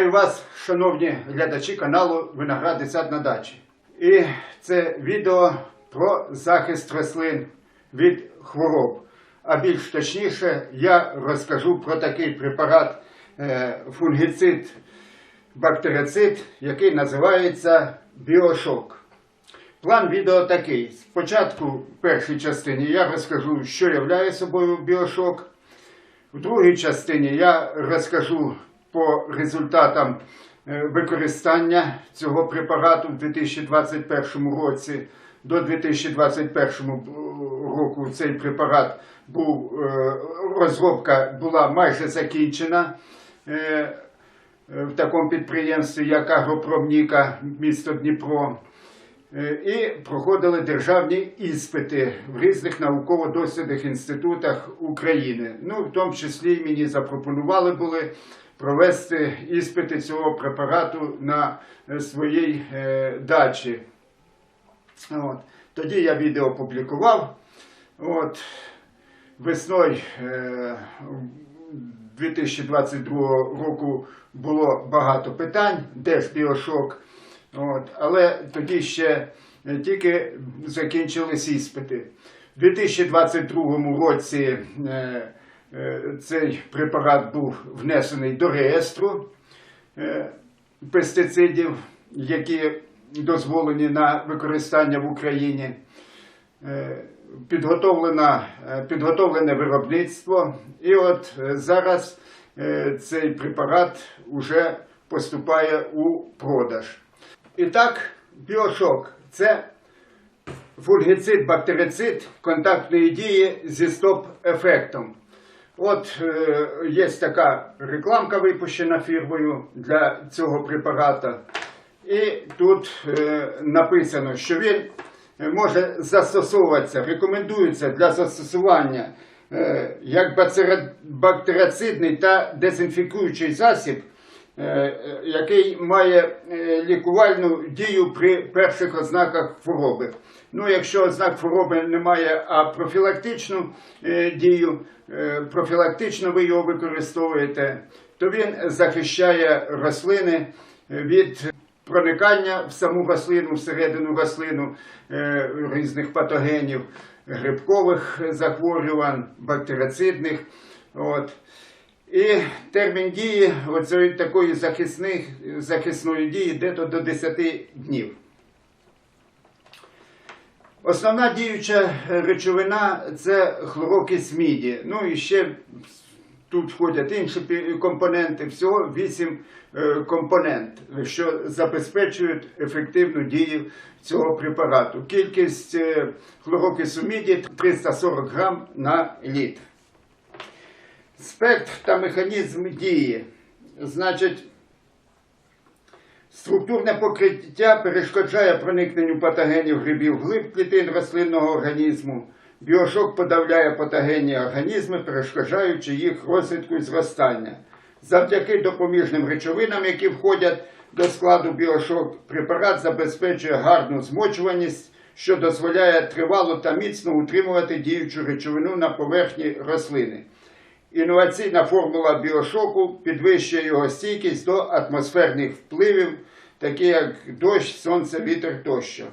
Вітаю вас, шановні глядачі каналу Виногради сад на дачі. І це відео про захист рослин від хвороб. А більш точніше, я розкажу про такий препарат е, фунгіцид бактерицид, який називається біошок. План відео такий. Спочатку в першій частині я розкажу, що являє собою біошок. В другій частині я розкажу по результатам е, використання цього препарату в 2021 році. До 2021 року цей препарат був е, розробка була майже закінчена е, е, в такому підприємстві, як Агропромніка, місто Дніпро. Е, І проходили державні іспити в різних науково-дослідних інститутах України. Ну, в тому числі мені запропонували були провести іспити цього препарату на е, своїй е, дачі. От. Тоді я відео опублікував. От. Весною е, 2022 року було багато питань, де ж біошок. От. Але тоді ще е, тільки закінчились іспити. У 2022 році е, е, цей препарат був внесений до реєстру е, пестицидів, які дозволені на використання в Україні. Е, е, підготовлене виробництво, і от е, зараз е, цей препарат вже поступає у продаж. І так, біошок це фунгіцид, бактерицид контактної дії зі стоп-ефектом. От е, є така рекламка випущена фірмою для цього препарата. І тут е, написано, що він е, може застосовуватися, рекомендується для застосування як бактерицидний та дезінфікуючий засіб, який має е, лікувальну дію при перших ознаках хвороби. Ну, якщо ознак хвороби немає, а профілактичну е, дію, е, профілактично ви його використовуєте, то він захищає рослини від проникання в саму рослину, всередину рослину е, різних патогенів, грибкових захворювань, бактерицидних. От. І термін дії такої захисних, захисної дії дето до 10 днів. Основна діюча речовина це хлорокис міді. Ну і ще тут входять інші компоненти, всього 8 компонент, що забезпечують ефективну дію цього препарату. Кількість е, хлорокису міді 340 грам на літр. Спектр та механізм дії. Значить, Структурне покриття перешкоджає проникненню патогенів грибів глиб клітин рослинного організму. Біошок подавляє патогенні організми, перешкоджаючи їх розвитку і зростання. Завдяки допоміжним речовинам, які входять до складу біошок, препарат забезпечує гарну змочуваність, що дозволяє тривало та міцно утримувати діючу речовину на поверхні рослини. Інноваційна формула біошоку підвищує його стійкість до атмосферних впливів, такі як дощ, сонце, вітер тощо.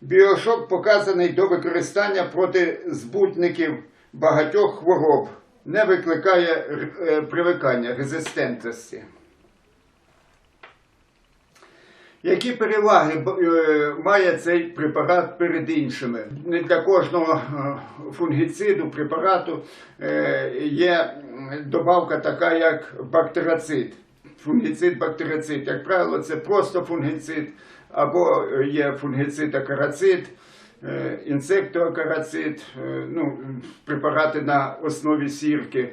Біошок показаний до використання проти збутників багатьох хвороб, не викликає е, привикання, резистентності. Які переваги е, має цей препарат перед іншими? Для кожного е, фунгіциду, препарату е, є добавка така, як бактерицид. Фунгіцид, бактерицид. Як правило, це просто фунгіцид, або є фунгіцид акарацид, інсектоакарацид, ну, препарати на основі сірки,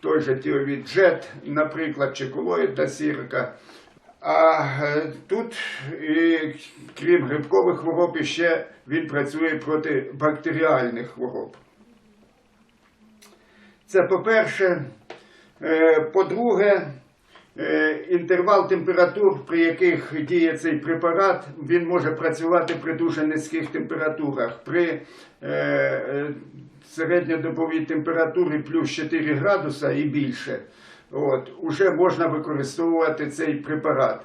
той же тіовід наприклад, чи колоїдна сірка. А е, тут, і, крім грибкових хвороб, ще він працює проти бактеріальних хвороб. Це по-перше. Е, По-друге, е, інтервал температур, при яких діє цей препарат, він може працювати при дуже низьких температурах. При середньодобовій температурі плюс 4 градуса і більше. От, уже можна використовувати цей препарат.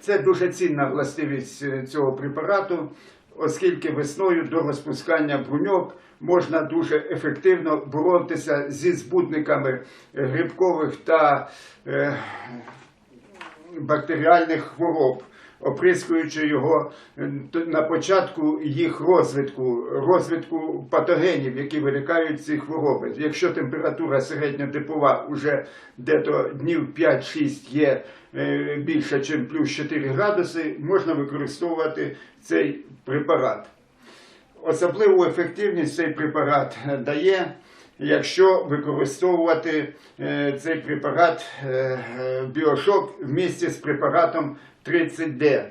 Це дуже цінна властивість е, цього препарату, оскільки весною до розпускання бруньок можна дуже ефективно боротися зі збудниками грибкових та е, бактеріальних хвороб, оприскуючи його е, на початку їх розвитку, розвитку патогенів, які виникають з ці хвороби. Якщо температура середньотипова уже дето днів 5-6 є е, більше, ніж плюс 4 градуси, можна використовувати цей препарат. Особливу ефективність цей препарат е, дає, якщо використовувати цей препарат біошок в місті з препаратом 30D.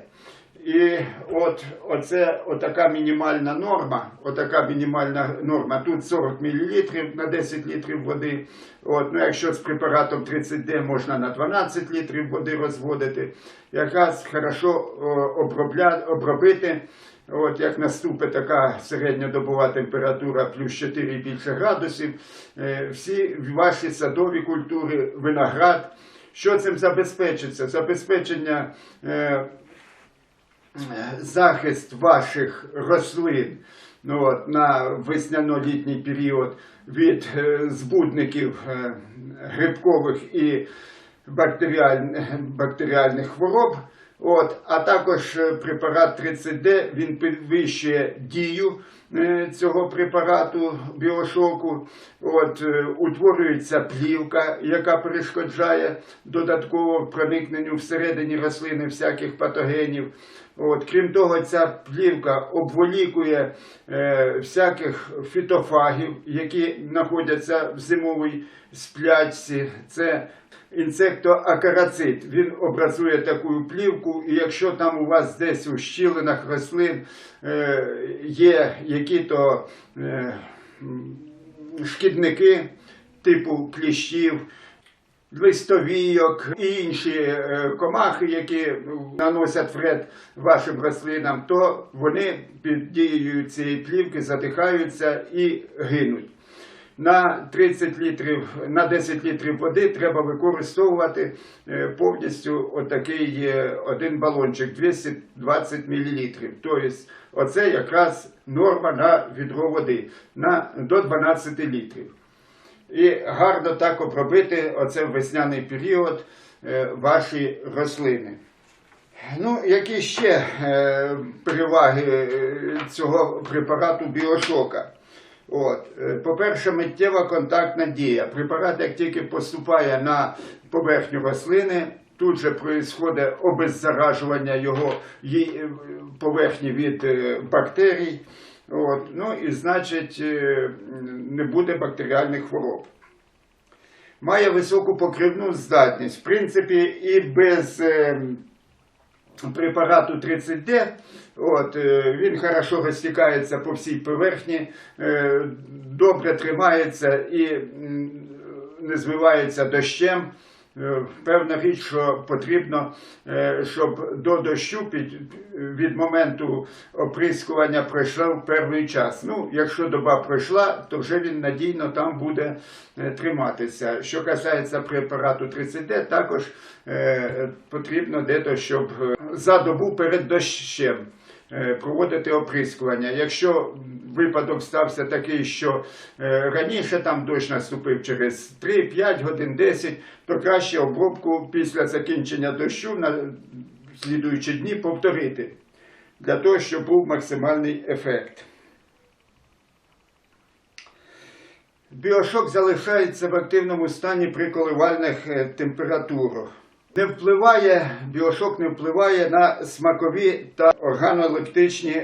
І от оце отака мінімальна норма, отака мінімальна норма. Тут 40 мл на 10 літрів води. От, ну, якщо з препаратом 30D можна на 12 літрів води розводити, якраз хорошо обробити. От як наступить така середньодобова температура плюс 4 і більше градусів, е, всі ваші садові культури, виноград, що цим забезпечиться? Забезпечення е, захист ваших рослин ну, от, на весняно-літній період від е, збудників е, грибкових і бактеріальних, бактеріальних хвороб. От, а також е, препарат 30D він підвищує дію е, цього препарату біошоку. От, е, утворюється плівка, яка перешкоджає додатково проникненню всередині рослини всяких патогенів. От, крім того, ця плівка обволікує е, всяких фітофагів, які знаходяться в зимовій сплячці. Це інсектоакарацит. Він образує таку плівку, і якщо там у вас десь у щілинах рослин е, є які-то е, шкідники типу кліщів, листовійок і інші е, комахи, які наносять вред вашим рослинам, то вони під дією цієї плівки затихаються і гинуть. На 30 літрів, на 10 літрів води треба використовувати е, повністю отакий е, один балончик 220 мл. Тобто, оце якраз норма на відро води на, до 12 літрів. І гарно так обробити оце весняний період е, ваші рослини. Ну, які ще переваги цього препарату біошока? От, е, по-перше, миттєва контактна дія. Препарат, як тільки поступає на поверхню рослини, тут же происходить обеззаражування його е, поверхні від е, бактерій. От, ну і значить, не буде бактеріальних хвороб. Має високу покривну здатність. В принципі, і без е, препарату 30D, от, е, він хорошо розтікається по всій поверхні, е, добре тримається і не звивається дощем. Е, Певна річ, що потрібно, е, щоб до дощу під, від моменту оприскування пройшов певний час. Ну, якщо доба пройшла, то вже він надійно там буде е, триматися. Що касається препарату 30D, також потрібно дето, щоб за добу перед дощем проводити оприскування. Якщо випадок стався такий, що е, раніше там дощ наступив через 3-5 годин 10, то краще обробку після закінчення дощу на слідуючі дні повторити, для того, щоб був максимальний ефект. Біошок залишається в активному стані при коливальних е, температурах. Не впливає, біошок не впливає на смакові та органолептичні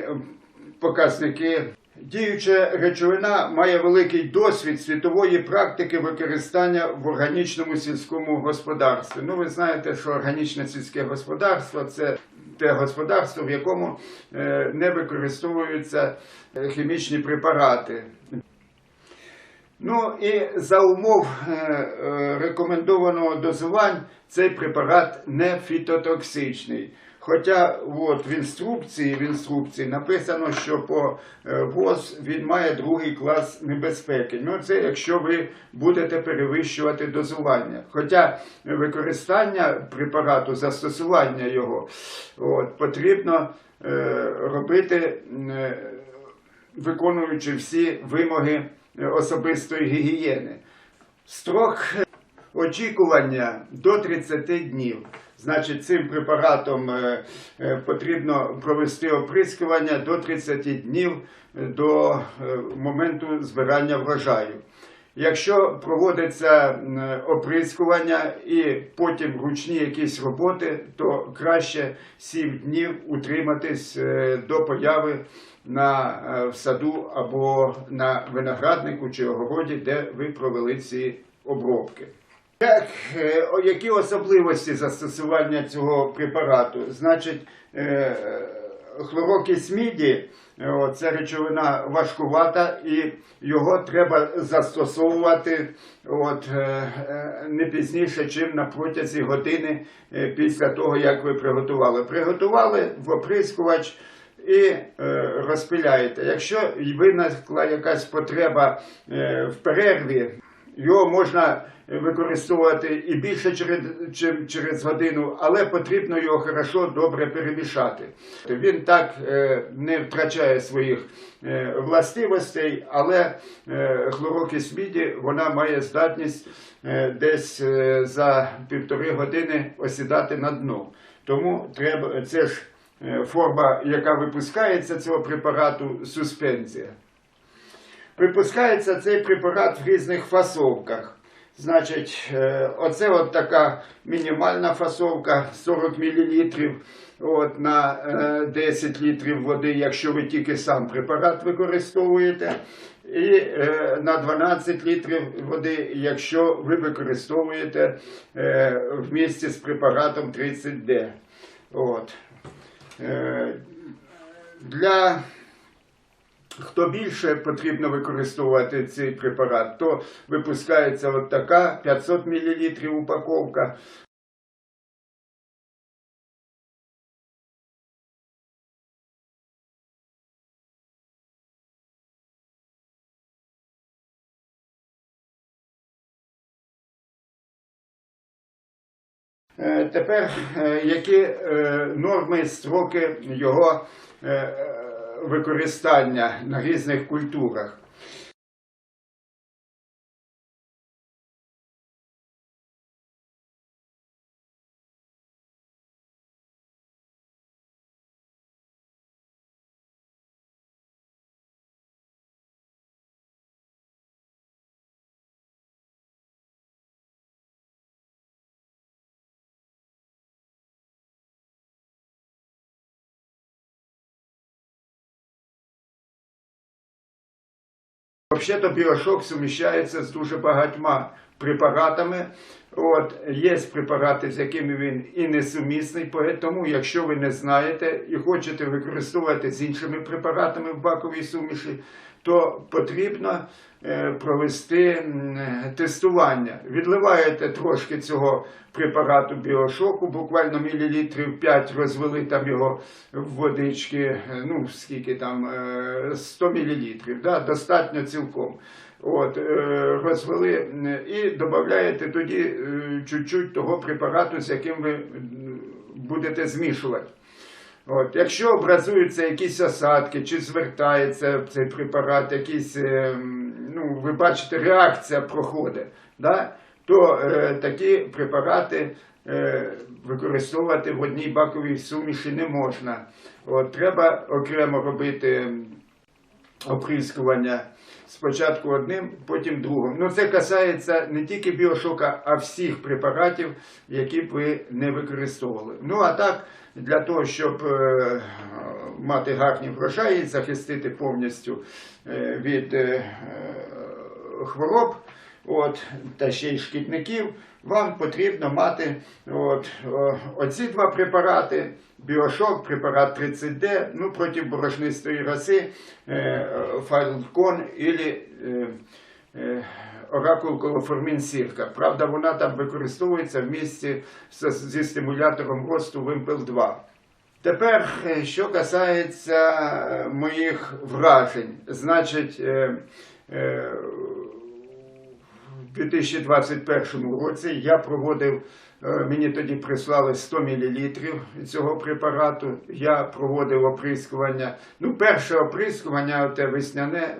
показники. Діюча речовина має великий досвід світової практики використання в органічному сільському господарстві. Ну, ви знаєте, що органічне сільське господарство це те господарство, в якому е, не використовуються е, хімічні препарати. Ну і за умов е, е, рекомендованого дозувань цей препарат не фітотоксичний. Хоча от, в інструкції в інструкції написано, що по е, ВОЗ він має другий клас небезпеки. Ну це якщо ви будете перевищувати дозування. Хоча використання препарату, застосування його от, потрібно е, робити. е, виконуючи всі вимоги особистої гігієни. Строк очікування до 30 днів. Значить, цим препаратом е, е, потрібно провести оприскування до 30 днів е, до моменту збирання врожаю. Якщо проводиться оприскування і потім ручні якісь роботи, то краще 7 днів утриматись до появи на е, в саду або на винограднику чи огороді, де ви провели ці обробки. Як, е, які особливості застосування цього препарату? Значить, е, хлорокис міді це речовина важкувата, і його треба застосовувати от, не пізніше, чим на протязі години після того, як ви приготували. Приготували в оприскувач і е, розпиляєте. Якщо виникла якась потреба е, в перерві, його можна використовувати і більше через, через годину, але потрібно його хорошо добре перемішати. Він так е, не втрачає своїх е, властивостей, але е, хлорокис міді вона має здатність е, десь е, за півтори години осідати на дно. Тому треба це ж форма, яка випускається цього препарату, суспензія. Випускається цей препарат в різних фасовках. Значить, е, оце от така мінімальна фасовка 40 мл от, на е, 10 літрів води, якщо ви тільки сам препарат використовуєте, і е, на 12 літрів води, якщо ви використовуєте е, вмісті з препаратом 30D. От. Е, Для Хто більше потрібно використовувати цей препарат, то випускається от така 500 мл упаковка. Тепер е, які е, норми, строки його е, е, використання на різних культурах? Взагалі-то біошок суміщається з дуже багатьма препаратами. От, є препарати, з якими він і несумісний, тому якщо ви не знаєте і хочете використовувати з іншими препаратами в баковій суміші, то потрібно е, провести тестування. Відливаєте трошки цього препарату біошоку, буквально мілілітрів 5 розвели там його в водички, е, ну скільки там, е, 100 мілілітрів, да, достатньо цілком. От, е, розвели е, і додаєте тоді е, чуть-чуть того препарату, з яким ви будете змішувати. От, якщо образуються якісь осадки, чи звертається цей препарат, якісь, е, ну, ви бачите, реакція проходить, да? то е, такі препарати е, використовувати в одній баковій суміші не можна. От, треба окремо робити оприскування спочатку одним, потім другим. Ну це касається не тільки біошока, а всіх препаратів, які б ви не використовували. Ну а так, для того, щоб е, мати гарні врожаї, захистити повністю е, від е, хвороб. От, та ще й шкідників, вам потрібно мати от, оці два препарати, біошок, препарат 30D, ну, проти борошнистої роси, фалькон і оракул колоформін сірка. Правда, вона там використовується в місці зі стимулятором росту Вимпел 2. Тепер, е, що касається е, моїх вражень, значить, е, у 2021 році я проводив, мені тоді прислали 100 мл цього препарату. Я проводив оприскування. Ну, перше оприскування, те весняне,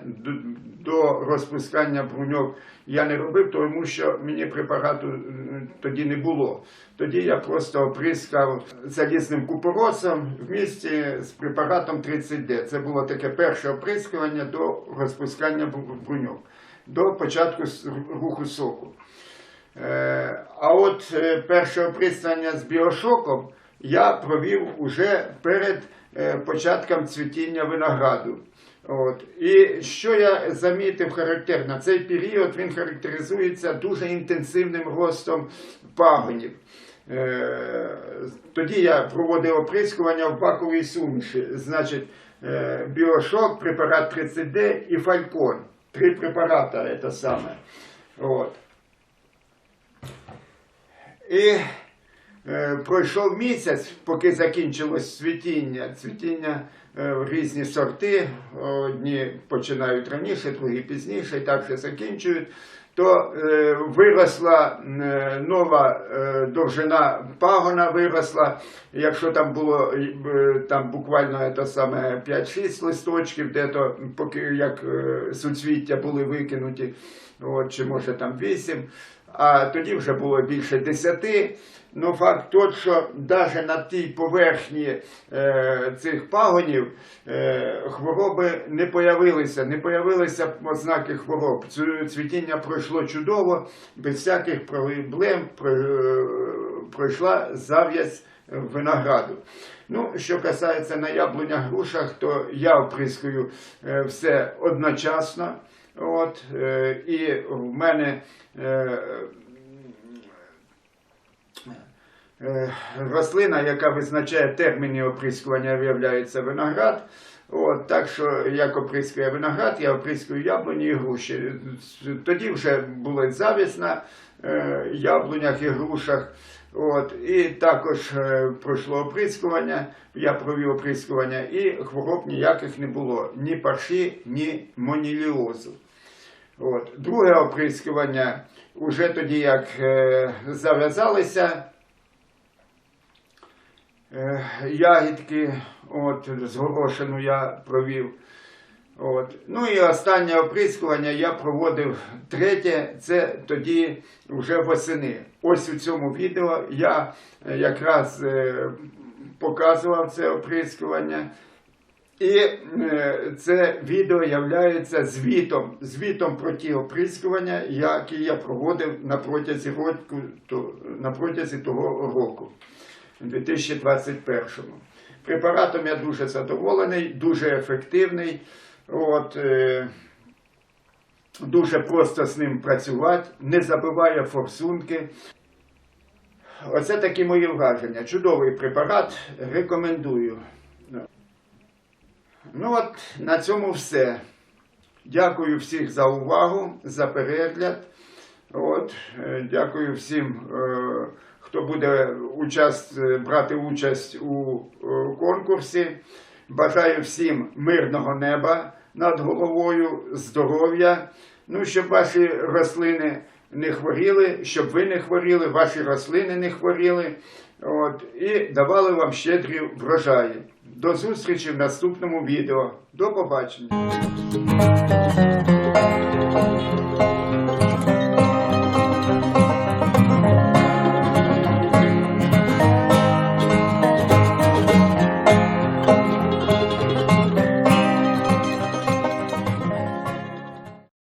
до, розпускання бруньок я не робив, тому що мені препарату е, тоді не було. Тоді я просто оприскав залізним купоросом в місті з препаратом 30D. Це було таке перше оприскування до розпускання бруньок, до початку руху соку. Е, А от е, перше оприскування з біошоком я провів уже перед початком цвітіння винограду. От. І що я замітив характерно, цей період він характеризується дуже інтенсивним ростом пагонів. Е, Тоді я проводив оприскування в баковій суміші. Значить, е, біошок, препарат 30D і фалькон. Три препарата це саме. От. І е, пройшов місяць, поки закінчилось цвітіння. Цвітіння різні сорти. Одні починають раніше, другі пізніше, і так все закінчують. То е, виросла е, нова е, довжина пагона виросла. Якщо там було е, там буквально це саме 5-6 листочків, де то поки як е, суцвіття були викинуті, от, чи може там 8 а тоді вже було більше десяти. Ну, факт тот, що навіть на тій поверхні е, цих пагонів е, хвороби не появилися, не появилися ознаки хвороб. Цвітіння пройшло чудово, без всяких проблем е, пройшла зав'язь винограду. Ну, що касається на яблунях грушах, то я оприскую е, все одночасно. От, і в мене рослина, яка визначає терміни оприскування, виявляється виноград. От, так що як оприскує виноград, я оприскую яблуні і груші. Тоді вже була завість на е, яблунях і грушах. От, і також е, пройшло оприскування, я провів оприскування, і хвороб ніяких не було, ні парші, ні моніліозу. От. Друге оприскування, уже тоді як е, зав'язалися е, ягідки, от, з горошину я провів. От. Ну і останнє оприскування я проводив третє, це тоді вже восени. Ось у цьому відео я е, якраз е, показував це оприскування. І е, це відео є звітом, звітом про ті оприскування, які я проводив на протязі року, то, на протязі того року, 2021. Препаратом я дуже задоволений, дуже ефективний. От, е, дуже просто з ним працювати, не забиває форсунки. Оце такі мої враження. Чудовий препарат, рекомендую. Ну от на цьому все. Дякую всіх за увагу, за перегляд. От, е, дякую всім, е, хто буде участь, е, брати участь у е, конкурсі. Бажаю всім мирного неба над головою, здоров'я. Ну, щоб ваші рослини не хворіли, щоб ви не хворіли, ваші рослини не хворіли. От, і давали вам щедрі врожаї. До зустрічі в наступному відео. До побачення.